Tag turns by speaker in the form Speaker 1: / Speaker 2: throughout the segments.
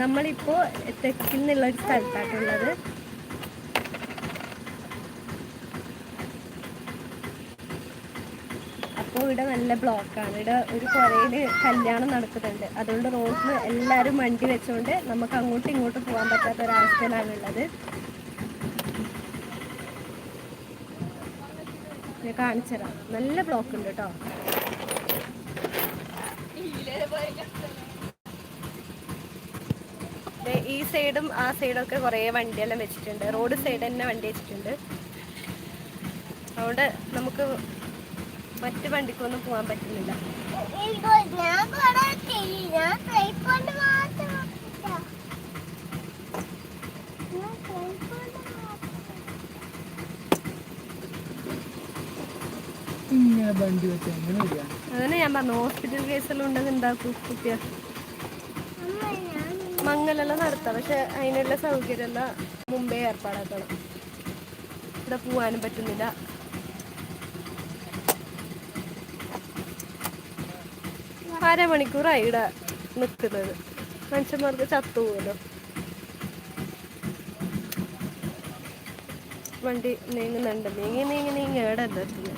Speaker 1: നമ്മളിപ്പോൾ തെക്കിൽ നിന്നുള്ള ഒരു സ്ഥലത്താട്ടുള്ളത് അപ്പോൾ ഇവിടെ നല്ല ബ്ലോക്കാണ്. ഇവിടെ ഒരു കുറേയിൽ കല്യാണം നടക്കുന്നുണ്ട്. അതുകൊണ്ട് റോഡിൽ എല്ലാവരും വണ്ടി വെച്ചുകൊണ്ട് നമുക്ക് അങ്ങോട്ടും ഇങ്ങോട്ടും പോകാൻ പറ്റാത്ത ഒരവസ്ഥയിലാണ് ഉള്ളത് കാണിച്ചു തരാം നല്ല ബ്ലോക്ക് ഉണ്ട് കേട്ടോ ഈ സൈഡും ആ സൈഡും ഒക്കെ കുറേ വണ്ടിയെല്ലാം വെച്ചിട്ടുണ്ട്. റോഡ് സൈഡ് തന്നെ വണ്ടി വെച്ചിട്ടുണ്ട്. അതുകൊണ്ട് നമുക്ക് മറ്റു വണ്ടിക്കൊന്നും പോകാൻ പറ്റുന്നില്ല.
Speaker 2: ഞാൻ
Speaker 1: അതന്നെ ഞാൻ പറഞ്ഞു ഹോസ്പിറ്റൽ കേസെല്ലാം ഉണ്ടെന്ന് ഉണ്ടാക്കും കുട്ടികൾ മങ്ങലെല്ലാം നടത്താം. പക്ഷെ അതിനുള്ള സൗകര്യമെല്ലാം മുമ്പേ ഏർപ്പാടാക്കണം. ഇവിടെ പോവാനും പറ്റുന്നില്ല. അരമണിക്കൂറായി ഇവിടെ നിൽക്കുന്നത് മനുഷ്യന്മാർക്ക് ചത്തുപോകുമല്ലോ വണ്ടി നീങ്ങുന്നുണ്ട്. നീങ്ങി നീങ്ങി നീങ്ങി. എവിടെ എത്തുന്നത്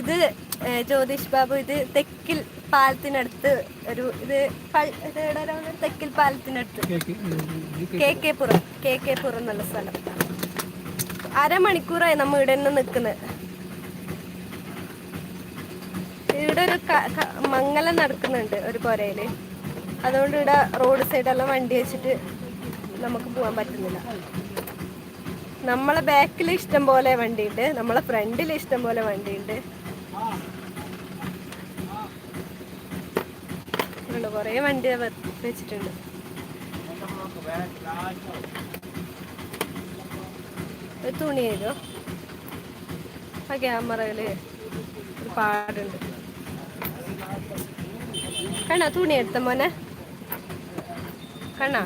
Speaker 1: ഇത് ജ്യോതിഷ് ബാബു ഇത് തെക്കിൽ പാലത്തിനടുത്ത് ഒരു ഇത്? തെക്കിൽ പാലത്തിനടുത്ത്. K K Puram K K Puram എന്നുള്ള സ്ഥലം. അരമണിക്കൂറായി നമ്മ ഇവിടെ നിന്ന് നിൽക്കുന്നത് ഇവിടെ ഒരു മംഗലം നടക്കുന്നുണ്ട് ഒരു പുരയിൽ. അതുകൊണ്ട് ഇവിടെ റോഡ് സൈഡെല്ലാം വണ്ടി വെച്ചിട്ട് നമുക്ക് പോകാൻ പറ്റുന്നില്ല. നമ്മളെ ബാക്കിൽ ഇഷ്ടം പോലെ വണ്ടിയുണ്ട്. നമ്മളെ ഫ്രണ്ടിൽ ഇഷ്ടം പോലെ വണ്ടിയുണ്ട്. ഉണ്ട് കുറേ വണ്ടി വെച്ചിട്ടുണ്ട്. ഒരു തുണി ചെയ്തോ ആ ക്യാമറയിൽ ഒരു പാടുണ്ട്. കണ്ണാ തുണി എടുത്ത മോനെ. കണ്ണാ.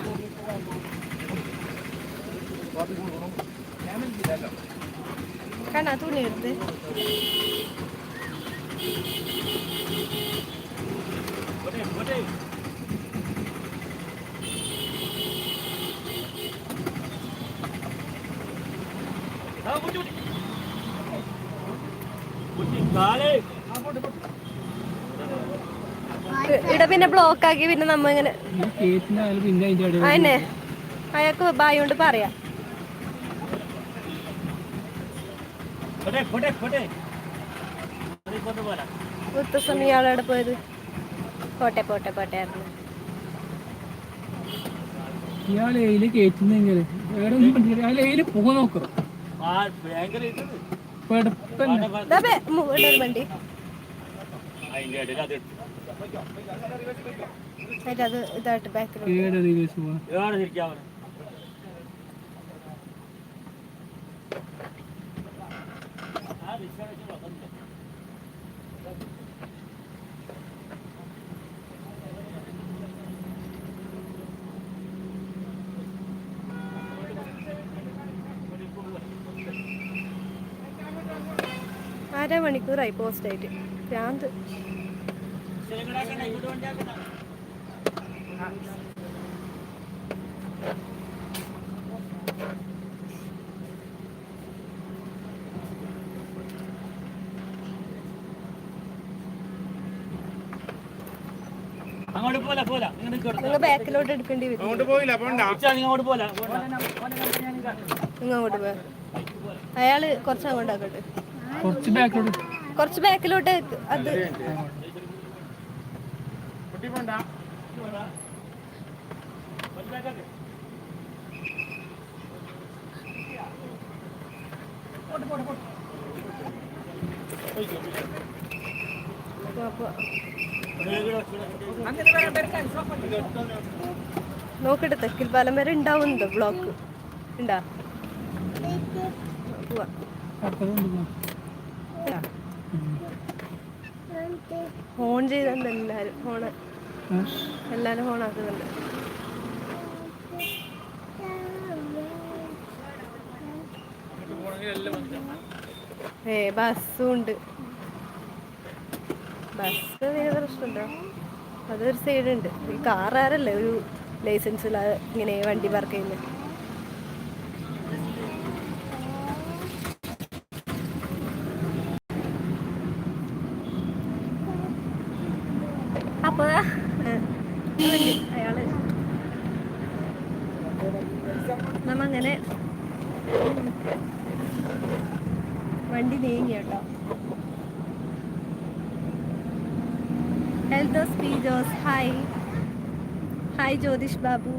Speaker 1: കണ്ണാ തുണി എടുത്ത്. ഇവിടെ പിന്നെ ബ്ലോക്ക് ആക്കി പിന്നെ നമ്മ ഇങ്ങനെ അതന്നെ. അയാൾക്ക് ബായ് കൊണ്ട് പറയാം. മുത്തസ്വാമി ഇയാളവിടെ പോയത്. പോട്ടെ പോട്ടെ പോട്ടെ ആയിരുന്നു.
Speaker 3: ഇയാൾ എയിൽ കേറ്റുന്ന എങ്ങനെ വേറെ ഒന്നും പറ്റില്ല അയാൾ എയിൽ പോകാൻ നോക്കാം.
Speaker 1: വണ്ടി. അത് ഇതായിട്ട് ബാക്കിലോട്ട്
Speaker 3: ഏടെ മണിക്കൂറായി പോവാ
Speaker 1: അരമണിക്കൂറായി പോസ്റ്റ് ആയിട്ട് ഭ്രാന്ത്.
Speaker 4: അങ്ങോട്ട് പോല പോല.
Speaker 1: നിങ്ങൾ ബാക്കിലോട്ട് എടുക്കേണ്ടി വരും.
Speaker 4: അങ്ങോട്ട് പോയില്ല പോണ്ട. അങ്ങോട്ട് പോല.
Speaker 1: നിങ്ങൾ അങ്ങോട്ട് പോയാ അയാൾ കുറച്ച് അങ്ങോട്ടാക്കട്ടെ
Speaker 3: കുറച്ച് ബാക്കിലോട്ട്.
Speaker 1: കുറച്ച് ബാക്കിലോട്ട് അത്. നോക്കട്ടെ തെക്കിൽ പാലം വരെ ഉണ്ടാവുന്നുണ്ടോ ബ്ലോക്ക്? ഉണ്ടാ? പോവാ? ഫോൺ ചെയ്തുണ്ട് എല്ലാരും ഫോണ്. എല്ലാരും ഫോൺ ആക്കുന്നുണ്ട് ഏ ബസ്സും ഉണ്ട്. ബസ് പിന്നെ പ്രശ്നമുണ്ടോ? അതൊരു സൈഡുണ്ട്. ഈ കാറുകാരല്ലേ ഒരു ലൈസൻസ് ഇല്ലാതെ ഇങ്ങനെ വണ്ടി പാർക്ക് ചെയ്യുന്നത്. അയാൾ നമ്മ അങ്ങനെ വണ്ടി നീങ്ങി കേട്ടോ. ഹെൽത്തോസ് P Jose hi hi Jyothish Babu.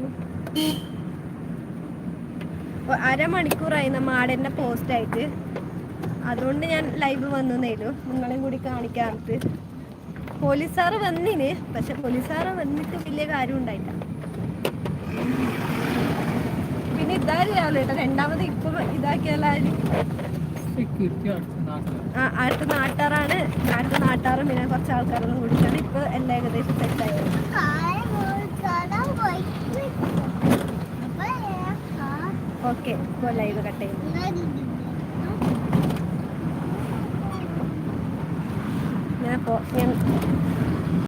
Speaker 1: അരമണിക്കൂറായി നമ്മ ആടെന്നെ പോസ്റ്റ് ആയിട്ട്. അതുകൊണ്ട് ഞാൻ ലൈവ് വന്നു നേരും നിങ്ങളെയും കൂടി കാണിക്കാറുണ്ട്. പോലീസുകാർ വന്നിന്. പക്ഷെ പോലീസുകാർ വന്നിട്ട് വലിയ കാര്യം ഉണ്ടായില്ല. പിന്നെ ഇതാരിയാലോ കേട്ടോ. രണ്ടാമത് ഇപ്പൊ ഇതാക്കിയാലും
Speaker 3: സെക്യൂരിറ്റി അടുത്ത നാട്ടിൽ
Speaker 1: ആ, അടുത്ത നാട്ടാറാണ്. അടുത്ത നാട്ടാറും പിന്നെ കുറച്ച് ആൾക്കാരൊന്നും കൂടിയിട്ടാണ് ഇപ്പൊ എല്ലാം ഏകദേശം സെറ്റ് ആയത്
Speaker 2: കാറ് കാണാൻ പോയി. അപ്പൊ കാർ
Speaker 1: ഓക്കെ ലൈവ് കട്ട് ചെയ്യുന്നു. ഞാൻ പോ ഞാൻ